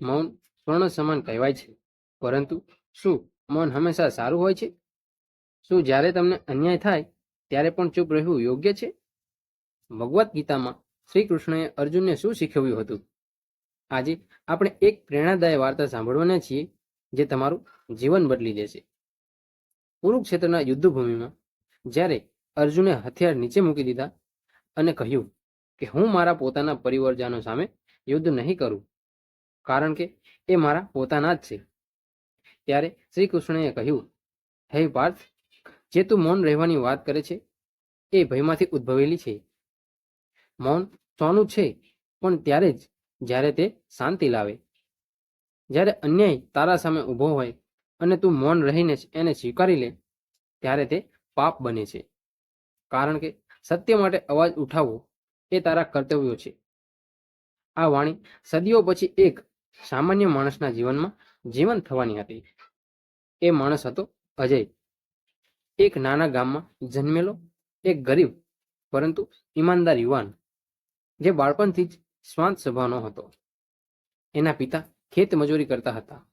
મૌન સ્વર્ણ સમાન કહેવાય છે. પરંતુ શું મૌન હંમેશા સારું હોય છે? શું જ્યારે તમને અન્યાય થાય, ત્યારે પણ ચૂપ રહેવું યોગ્ય છે? ભગવદ્ ગીતામાં શ્રી કૃષ્ણએ અર્જુનને શું શીખવ્યું હતું? આજે આપણે એક પ્રેરણાદાયી વાર્તા સાંભળવાના છીએ, જે તમારું જીવન બદલી દેશે. કુરુક્ષેત્રના યુદ્ધભૂમિમાં જ્યારે અર્જુને હથિયાર નીચે મૂકી દીધા અને કહ્યું કે હું મારા પોતાના પરિવારજનો સામે યુદ્ધ નહીં કરું કારણ કે એ મારા પોતાના જ છે. ત્યારે શ્રી કૃષ્ણએ કહ્યું, હે પાર્થ, જે તું મૌન રહેવાની વાત કરે છે, એ ભયમાંથી ઉદ્ભવેલી છે. મૌન સોનું છે, પણ ત્યારે જ જ્યારે તે શાંતિ લાવે. જ્યારે અન્યાય તારા સામે ઊભો હોય અને તું મૌન રહીને એને સ્વીકારી લે, ત્યારે તે પાપ બને છે. કારણ કે સત્ય માટે અવાજ ઉઠાવવો એ તારા કર્તવ્યો છે. આ વાણી સદીઓ પછી એક સામાન્ય માણસના જીવનમાં જીવંત થવાની હતી. એ માણસ હતો અજય. એક નાના ગામમાં જન્મેલો, એક ગરીબ, પરંતુ ઈમાનદાર યુવાન, જે બાળપણથી જ સ્વાંત સ્વભાવનો હતો. એના પિતા ખેત મજૂરી કરતા હતા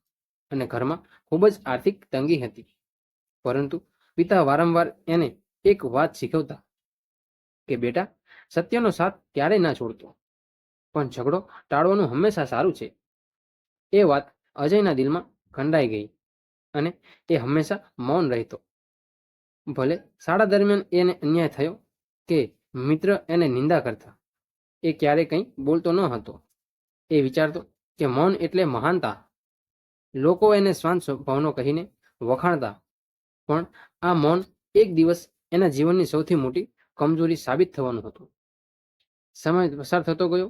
અને ઘરમાં ખૂબ જ આર્થિક તંગી હતી. પરંતુ પિતા વારંવાર એને એક વાત શીખવતા કે, બેટા, સત્યનો સાથ ક્યારેય ના છોડતો. પણ ઝઘડો ટાળવાનું હંમેશા સારું છે. એ વાત અજયના દિલમાં ખંડાઈ ગઈ અને એ હંમેશા મૌન રહેતો. ભલે શાળા દરમિયાન એને અન્યાય થયો કે મિત્ર એને નિંદા કરતા, એ ક્યારેય કંઈ બોલતો ન હતો. એ વિચારતો કે મૌન એટલે મહાનતા. લોકો એને શ્વાન સ્વભાવનો કહીને વખાણતા, પણ આ મૌન એક દિવસ એના જીવનની સૌથી મોટી કમજોરી સાબિત થવાનું હતું. સમય પસાર થતો ગયો,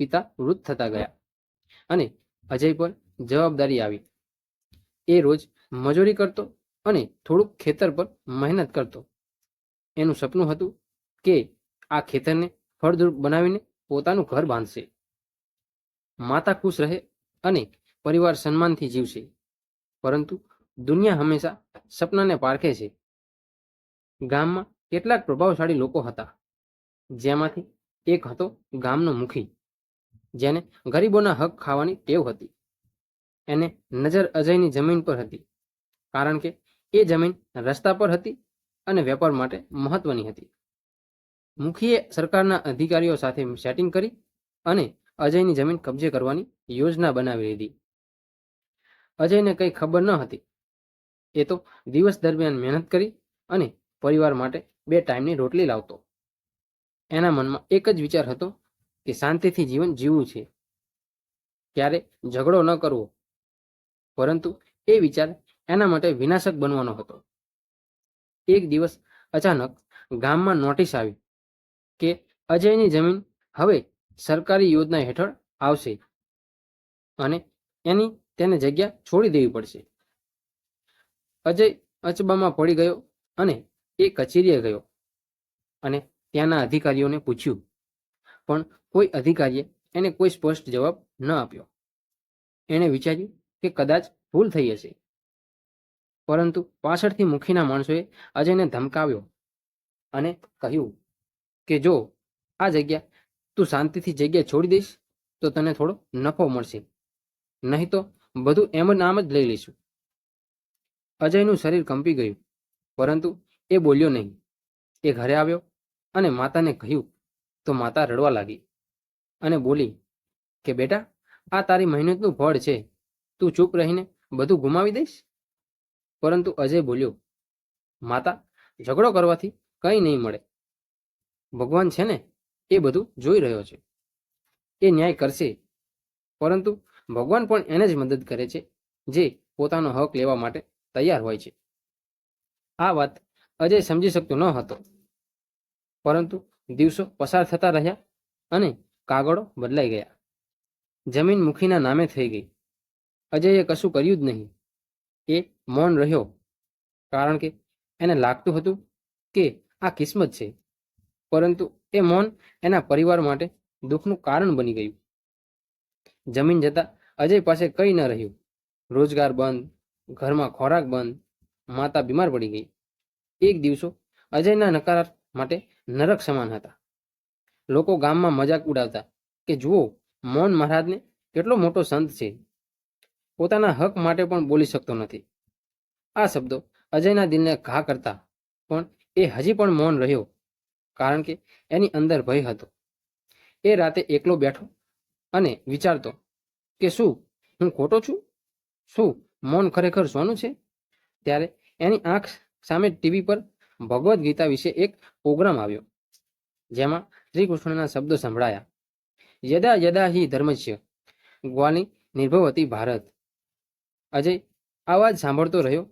પિતા વૃદ્ધ થતા ગયા અને અજય પર જવાબદારી આવી. એ રોજ મજૂરી કરતો અને થોડુંક ખેતર પર મહેનત કરતો. એનું સપનું હતું કે આ ખેતરને ફળદ્રુપ બનાવીને પોતાનું ઘર બાંધશે. માતા ખુશ રહે અને પરિવાર સન્માનથી જીવશે. પરંતુ દુનિયા હંમેશા સપનાને પારખે છે. ગામમાં કેટલાક પ્રભાવશાળી લોકો હતા. જેમાંથી એક હતો ગામનો મુખી. જેને ગરીબોના હક ખાવાની ટેવ હતી. એને નજર અજયની જમીન પર હતી. કારણ કે એ જમીન રસ્તા પર હતી અને વેપાર માટે મહત્વની હતી. મુખીએ સરકારના અધિકારીઓ સાથે સેટિંગ કરી અને અજયની જમીન કબજે કરવાની યોજના બનાવી લીધી. અજયને કંઈ ખબર ન હતી. એ તો દિવસ દરમિયાન મહેનત કરી અને પરિવાર માટે બે ટાઈમની રોટલી લાવતો. એના મનમાં એક જ વિચાર હતો કે શાંતિથી જીવન જીવવું છે. ક્યારે ઝઘડો ન કરવો. પરંતુ એ વિચાર એના માટે વિનાશક બનવાનો હતો. એક દિવસ અચાનક ગામમાં નોટિસ આવી કે અજયની જમીન હવે સરકારી યોજના હેઠળ આવશે અને એની તેને જગ્યા છોડી દેવી પડશે. અજય અચબામાં પડી ગયો અને એ કચેરીએ ગયો અને ત્યાંના અધિકારીઓને પૂછ્યું, પણ કોઈ અધિકારીએ એને કોઈ સ્પષ્ટ જવાબ ન આપ્યો. એણે વિચાર્યું કે કદાચ ભૂલ થઈ હશે. પરંતુ પાછળથી મુખીના માણસોએ અજયને ધમકાવ્યો અને કહ્યું કે જો આ જગ્યા તું શાંતિથી જગ્યા છોડી દઈશ, તો તને થોડો નફો મળશે. નહીં તો બધું એમ નામ જ લઈ લઈશું. અજયનું શરીર કંપી ગયું, પરંતુ એ બોલ્યો નહીં. એ ઘરે આવ્યો અને માતાને કહ્યું, તો માતા રડવા લાગી. અને બોલી, કે બેટા, આ તારી મહેનતનું ફળ છે. તું ચૂપ રહીને બધું ગુમાવી દઈશ? પરંતુ અજય બોલ્યો, માતા, ઝઘડો કરવાથી કંઈ નહીં મળે. ભગવાન છે ને, એ બધું જોઈ રહ્યો છે. એ ન્યાય કરશે. પરંતુ ભગવાન પણ એને જ મદદ કરે છે, જે પોતાનો હક લેવા માટે તૈયાર હોય છે. આ વાત અજય સમજી શકતો ન હતો. પરંતુ દિવસો પસાર થતા રહ્યા અને કાગળો બદલાઈ ગયા. જમીન મુખીના નામે થઈ ગઈ. અજયે કશું કર્યું જ નહીં. એ મૌન રહ્યો. કારણ કે એને લાગતું હતું કે આ કિસ્મત છે. પરંતુ એ મૌન એના પરિવાર માટે દુઃખનું કારણ બની ગયું. જમીન જતા અજય પાસે કંઈ ન રહ્યું. રોજગાર બંધ, ઘરમાં ખોરાક બંધ, માતા બીમાર પડી ગઈ. એક દિવસો અજયના નકાર માટે નરક સમાન હતા. લોકો ગામમાં મજાક ઉડાવતા કે, જુઓ, મૌન મહારાજને કેટલો મોટો સંત છે. પોતાના હક માટે પણ બોલી શકતો નથી. આ શબ્દો અજયના દિલને ઘા કરતા પણ એ હજી પણ મૌન રહ્યો કારણ કે એની અંદર ભય હતો. એ રાતે એકલો બેઠો અને વિચારતો કે, શું હું ખોટો છું? શું મૌન ખરેખર સોનું છે? ત્યારે એની આંખ સામે ટીવી પર ભગવદ્ ગીતા વિશે એક પ્રોગ્રામ આવ્યો, જેમાં શ્રી કૃષ્ણના શબ્દો સંભળાયા. યદા યદા હિ ધર્મસ્ય ગ્વાની નિર્ભવતી ભારત. અજય આવાજ સાંભળતો રહ્યો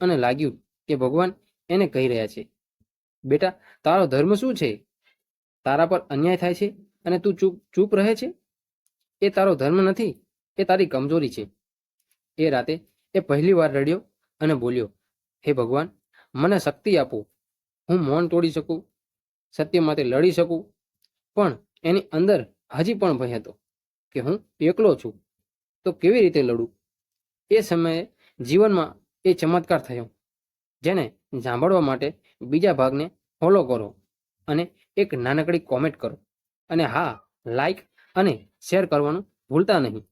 અને લાગ્યું કે ભગવાન એને કહી રહ્યા છે, બેટા, તારો ધર્મ શું છે? તારા પર અન્યાય થાય છે અને તું ચૂપ ચૂપ રહે છે? એ તારો ધર્મ નથી, એ તારી કમજોરી છે. એ રાતે એ પહેલી વાર રડ્યો અને બોલ્યો, હે ભગવાન, મને શક્તિ આપો. હું મૌન તોડી શકું, સત્ય માટે લડી શકું પણ એની અંદર હજી પણ ભય હતો કે હું એકલો છું. તો કેવી રીતે લડું? એ સમયે જીવનમાં એ ચમત્કાર થયો, જેને સાંભળવા માટે બીજા ભાગને ફોલો કરો અને એક નાનકડી કોમેન્ટ કરો અને હા લાઈક અને શેર કરવાનું ભૂલતા નહીં.